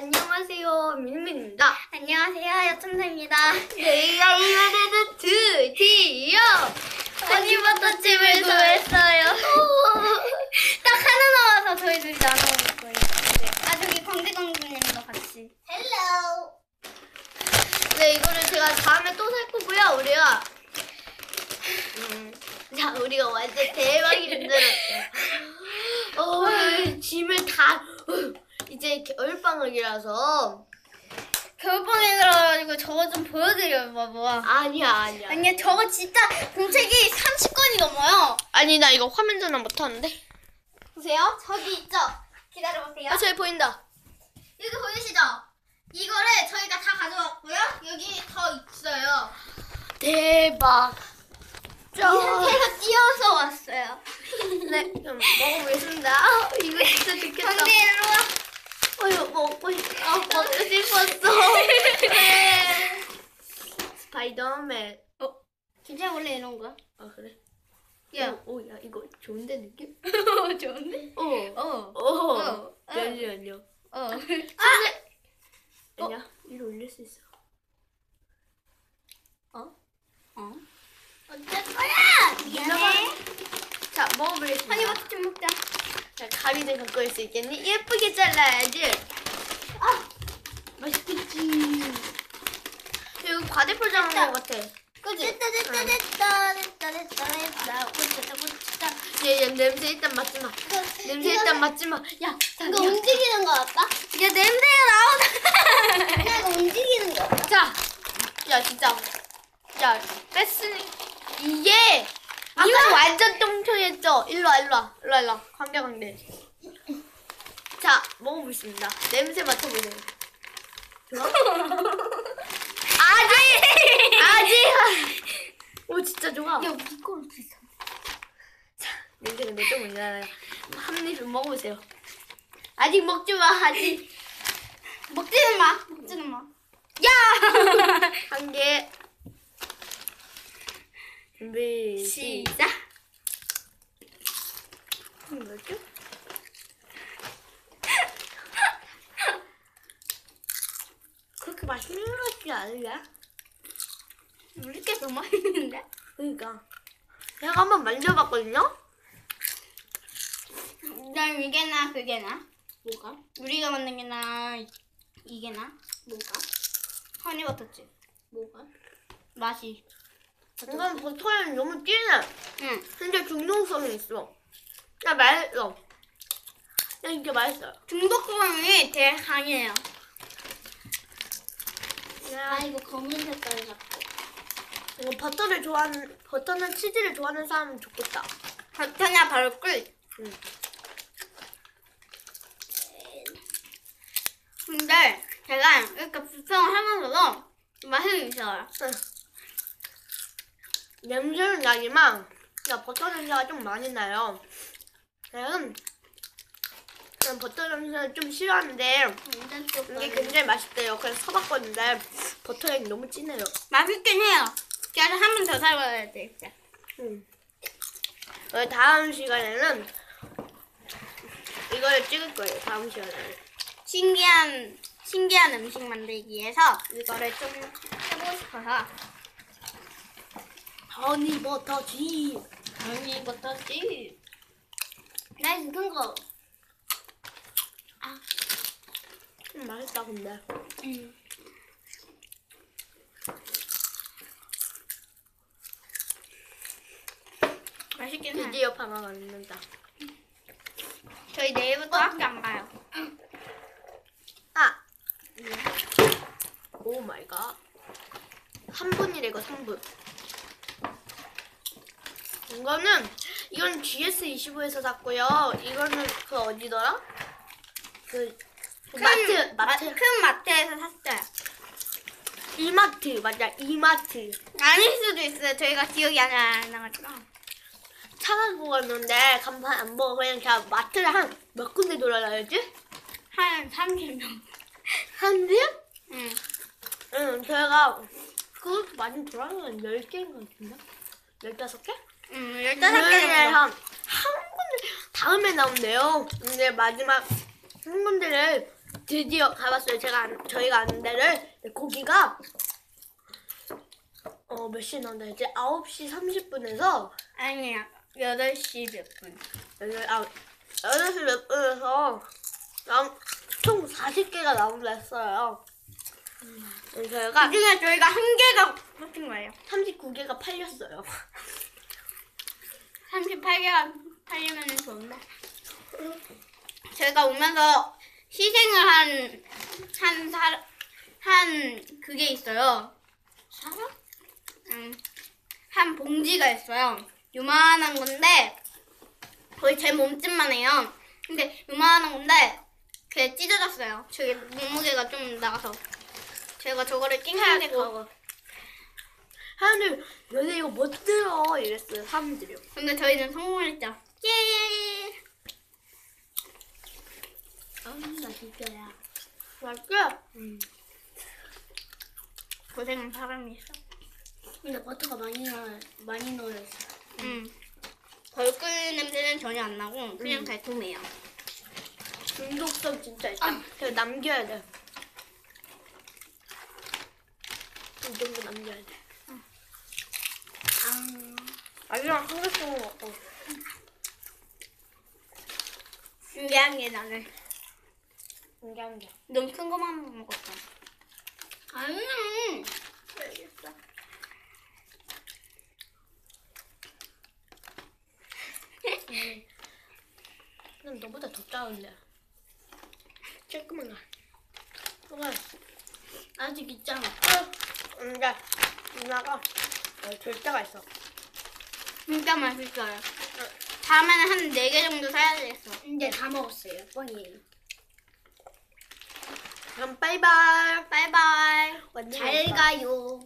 안녕하세요, 민민입니다. 안녕하세요, 여천사입니다. 내가 이번에는 드디어 허니버터 칩을 구했어요. 딱 하나 나와서 저희 둘이 나눠 먹을 거예요. 네. 아, 저기 광대광대님도 같이. 헬로. 네, 이거를 제가 다음에 또 살 거고요, 우리가. 음, 자, 우리가 완전 대박이 만들었어요. 어, 짐을 다, 어, 이제 겨울방학이라서. 겨울방에 들어가지고 저거 좀 보여드려요, 봐봐. 아니야, 아니야. 아니요, 저거 진짜 공책이 30권이 넘어요. 아니, 나 이거 화면 전환 못하는데. 보세요. 저기 있죠? 기다려보세요. 아, 저기 보인다. 여기 보이시죠? 이거를 저희가 다 가져왔고요. 여기 더 있어요. 대박. 이 상태에서 뛰어서 왔어요. 네, 좀 먹어보겠습니다. 아, 이거 진짜 좋겠다. 광대 일로 와. 어휴, 먹고 싶, 아, 먹고 싶었어. 네. 스파이더맨. 진짜 원래 이런 거야? 아, 그래? 야. 오, 오, 야, 이거 좋은데, 느낌? 좋은데? 어. 어. 오. 어. 잠시만요. 어. 아! 아니야, 위로 올릴 수 있어. 어? 어쩔 거야? 미안해. 자, 먹어보겠습니다. 한입 좀 먹자. 자, 가위를 갖고 올 수 있겠니? 예쁘게 잘라야지. 아, 맛있겠지. 이거 과대포장한 됐다. 것 같아. 그지? 됐다, 됐다, 됐다, 됐다, 됐다, 됐다. 오됐다, 오됐다. 얘, 얘 냄새 일단 맡지 마. 냄새 일단 맡지 마. 야, 이거 움직이는 거 같다? 야, 냄새가 나오다. 야, 이거 움직이는 거 같다? 자, 야, 진짜. 야, 뺐으니. 이게. 이거 완전 똥청했죠? 일로 와, 일로 와. 일로 와, 일로 와. 광대, 광대. 자, 먹어보겠습니다. 냄새 맡아보세요. 좋아? 아직! 아직! 오, 진짜 좋아. 야, 우리 거로 비싸. 냄새 근데 좀 올라요. 한입 먹어보세요. 아직 먹지 마, 아직. 먹지는 마. 먹지는 마. 야! 한 개. 준비. 시작. 뭐죠? 그렇게 맛있는 것 같지 않으냐? 우리 게더 맛있는데? 그러니까. 내가 한번 만져봤거든요? 난 이게 나, 그게 나. 뭐가? 우리가 만든 게 나, 이게 나. 뭐가? 허니버터칩. 뭐가? 맛이. 이건 버터는 너무 진해. 응. 근데 중독성이 있어. 야, 맛있어. 야, 이게 맛있어요. 중독성이 되게 강해요. 야, 이거 검은 색깔 같고. 이거 버터를 좋아하는, 버터는 치즈를 좋아하는 사람은 좋겠다. 버터냐 바로 꿀. 응. 근데 제가 이렇게 불평을 하면서도 맛이 있어요. 냄새는 나지만, 야, 버터 냄새가 좀 많이 나요. 저는, 저는 버터 냄새는 좀 싫어하는데, 이게. 굉장히 맛있대요. 그래서 사봤거든데, 버터 향이 너무 진해요. 맛있긴 해요. 그래서 한번 더 사봐야 돼. 진짜. 응. 어, 다음 시간에는, 이거를 찍을 거예요. 다음 시간에는. 신기한 신기한 음식 만들기에서 이거를 좀 해보고 싶어서 허니버터칩. 허니버터칩. 나 익은 거. 음, 맛있다, 근데. 음. 맛있긴 해. 드디어 방학 왔는다. 저희 내일부터 학교 안 가요. 아! 오 마이 갓. 3분이래, 이거 3분. 이거는, 이건 GS25에서 샀고요. 이거는 그 어디더라? 그, 그 마트, 마트. 마- 큰 마트에서 샀어요. 이마트, 맞아, 이마트. 아닐 수도 있어요. 저희가 기억이 안, 안 나가지고. 차가고 갔는데 간판 안 보고 그냥 그냥 마트를 한 몇 군데 돌아다녔지? 한 30명. 한 대? 응. 응, 제가 그것도 많이 돌아다니는 10개인 것 같은데? 15개? 응, 15개는 한, 한 군데, 다음에 나온대요. 근데 마지막 한 군데를 드디어 가봤어요. 제가 안- 저희가 아는 데를 고기가 어 몇 시에 나온다 이제 9시 30분에서 아니야. 8시 몇 분. 여덟 아 8시 몇 분에서 남- 총 40개가 나온다 했어요. 그래서 저희가 그중에 저희가 한 개가 뽑힌 거예요. 39개가 팔렸어요. 38개가 팔리면 좋은데. 저희가 오면서 희생을 한, 한, 사, 한, 그게 있어요. 사람? 음, 한 봉지가 있어요. 요만한 건데, 거의 제 몸집만 해요. 근데 요만한 건데, 그게 찢어졌어요. 저기 몸무게가 좀 나가서. 제가 저거를 낑낑대 가고. 사람들 너네 이거 못 들어 이랬어요. 사람들이요. 근데 저희는 성공했죠. 예! 아 맛있어요. 맛있게? 음. 고생한 사람이 있어. 근데 버터가 많이 넣어 많이 넣어졌어. 음. 벌꿀 냄새는 전혀 안 나고 그냥 음. 달콤해요. 중독성 진짜 있다. 그냥 남겨야 돼. 이 정도 남겨야 돼. 아니랑 한 개씩 먹고. 신기한 게 나는 신기한 게. 너무 큰 거만 먹었어. 아니야. 알겠어. 난 너보다 더 작은데. 조금만 가. 그만. 아직 있잖아. 근데 누나가 어, 줄 때가 있어. 진짜 맛있어요. 다음에는 한 네 개 정도 사야 되겠어. 이제 다 먹었어요. 뻥이에요. 그럼 바이바이. 바이바이. 완전 잘 가요.